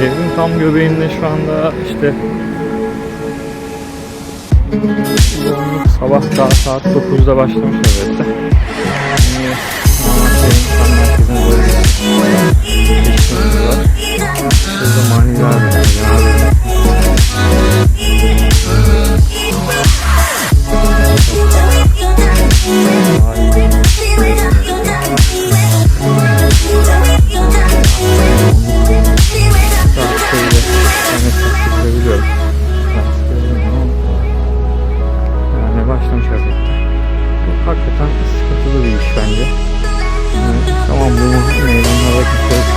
Şehrin tam göbeğinde şu anda işte. Sabah daha saat 9'da başlamış elbette. Şimdi Thank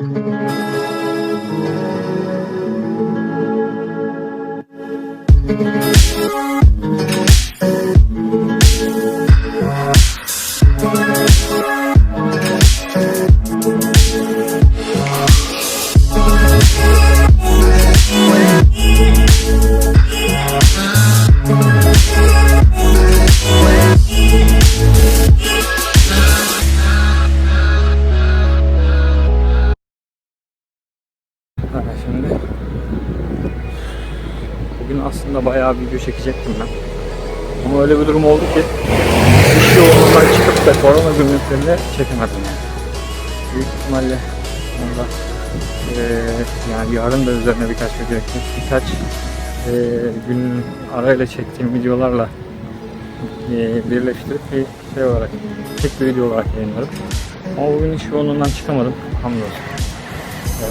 Mm-hmm. Şimdi bugün aslında bayağı video çekecektim ben. Ama öyle bir durum oldu ki iş yoğunluğundan çıkıp da korona günlüklerinde çekemedim yani. Büyük ihtimalle onda eee, yani yarın da üzerine birkaç video ekleyip birkaç eee, gün arayla çektiğim videolarla eee, birleştirip bir şey olarak tek bir video olarak yayınlarım. Ama bugün iş yoğunluğundan çıkamadım. Hamdolsun. Ee,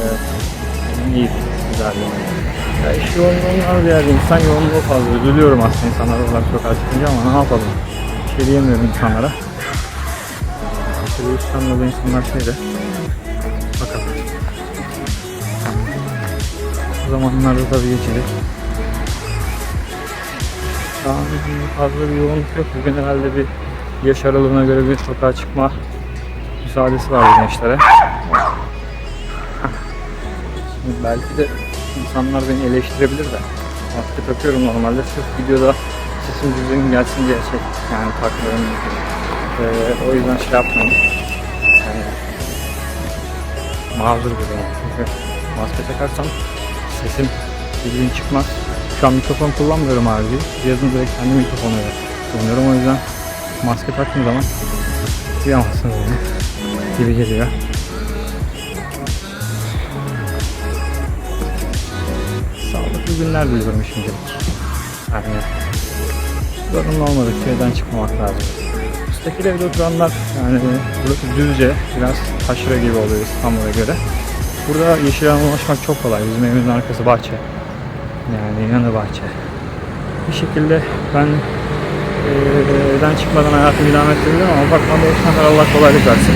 iyi, bir ya iş yoğunluğundan ziyade insan yoğunluğu fazla. Üzülüyorum aslında insanlar olarak sokağa çıkınca ama ne yapalım. Bir şey diyemiyorum insanlara. Bu İstanbul'da da insanlar şeyde. Bakalım. Bu zamanlarda tabii geçecek. An fazla bir yoğunluk yok. Bugün herhalde bir yaş aralığına göre bir sokağa çıkma müsaadesi var gençlere. Belki de insanlar beni eleştirebilir de. Maske takıyorum normalde sırf videoda sesim düzgün gelsin diye şey yani takmıyorum. Ee, o yüzden şey yapmayın. Yani bir yani. Çünkü maske takarsam sesim düzgün çıkmaz. Şu an mikrofon kullanmıyorum harici. Yazın direkt kendi mikrofonuyla kullanıyorum. O yüzden maske taktığım zaman duyamazsınız beni gibi geliyor. Günler diliyorum şimdi. Yani zorunlu olmadıkça evden çıkmamak lazım. Müstakil evde oturanlar yani burası düzce biraz taşra gibi oluyor İstanbul'a göre. Burada yeşil alana ulaşmak çok kolay. Bizim evimizin arkası bahçe. Yani yanı bahçe. Bir şekilde ben evden çıkmadan hayatımı idame ettirebilirim ama apartmanda yaşayanlar Allah kolaylık versin.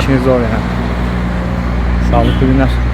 İşiniz zor yani. Sağlıklı günler.